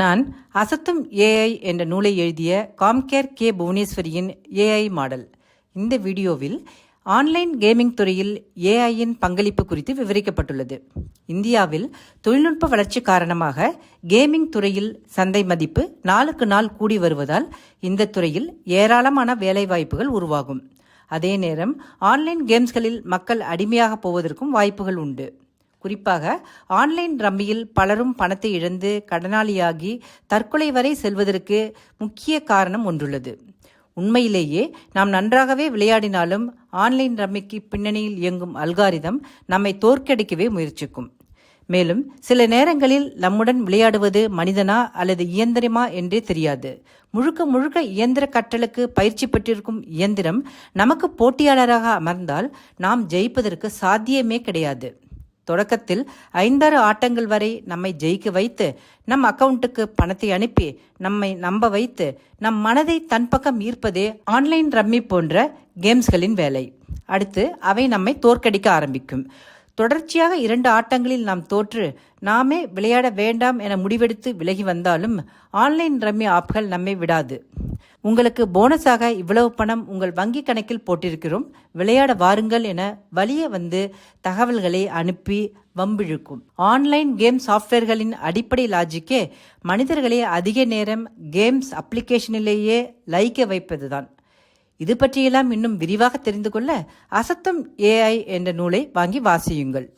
நான் அசத்தும் ஏஐ என்ற நூலை எழுதிய காம்கேர் கே புவனேஸ்வரியின் ஏஐ மாடல். இந்த வீடியோவில் ஆன்லைன் கேமிங் துறையில் ஏஐயின் பங்களிப்பு குறித்து விவரிக்கப்பட்டுள்ளது. இந்தியாவில் தொழில்நுட்ப வளர்ச்சி காரணமாக கேமிங் துறையில் சந்தை மதிப்பு நாளுக்கு நாள் கூடி வருவதால் இந்த துறையில் ஏராளமான வேலைவாய்ப்புகள் உருவாகும். அதே நேரம் ஆன்லைன் கேம்ஸ்களில் மக்கள் அடிமையாக போவதற்கும் வாய்ப்புகள் உண்டு. குறிப்பாக ஆன்லைன் ரம்மியில் பலரும் பணத்தை இழந்து கடனாளியாகி தற்கொலை வரை செல்வதற்கு முக்கிய காரணம் ஒன்றுள்ளது. உண்மையிலேயே நாம் நன்றாகவே விளையாடினாலும் ஆன்லைன் ரம்மிக்கு பின்னணியில் இயங்கும் அல்காரிதம் நம்மை தோற்கடிக்கவே முயற்சிக்கும். மேலும் சில நேரங்களில் நம்முடன் விளையாடுவது மனிதனா அல்லது இயந்திரமா என்றே தெரியாது. முழுக்க முழுக்க இயந்திர கற்றலுக்கு பயிற்சி பெற்றிருக்கும் இயந்திரம் நமக்கு போட்டியாளராக அமர்ந்தால் நாம் ஜெயிப்பதற்கு சாத்தியமே கிடையாது. தொடக்கத்தில் ஐந்தாறு ஆட்டங்கள் வரை நம்மை ஜெயிக்க வைத்து நம் அக்கவுண்ட்டுக்கு பணத்தை அனுப்பி நம்மை நம்ப வைத்து நம் மனதை தன் பக்கம் ஈர்ப்பதே ஆன்லைன் ரம்மி போன்ற கேம்ஸ்களின் வேலை. அடுத்து அவை நம்மை தோற்கடிக்க ஆரம்பிக்கும். தொடர்ச்சியாக இரண்டு ஆட்டங்களில் நாம் தோற்று நாமே விளையாட வேண்டாம் என முடிவெடுத்து விலகி வந்தாலும் ஆன்லைன் ரம்மி ஆப்கள் நம்மை விடாது. உங்களுக்கு போனஸாக இவ்வளவு பணம் உங்கள் வங்கி கணக்கில் போட்டிருக்கிறோம். விளையாட வாருங்கள் என வலிய வந்து தகவல்களை அனுப்பி வம்பிழுக்கும். ஆன்லைன் கேம் சாஃப்ட்வேர்களின் அடிப்படை லாஜிக்கே மனிதர்களை அதிக நேரம் கேம்ஸ் அப்ளிகேஷனிலேயே லைக்க வைப்பதுதான். இது பற்றியெல்லாம் இன்னும் விரிவாக தெரிந்து கொள்ள அசத்தம் ஏஐ என்ற நூலை வாங்கி வாசியுங்கள்.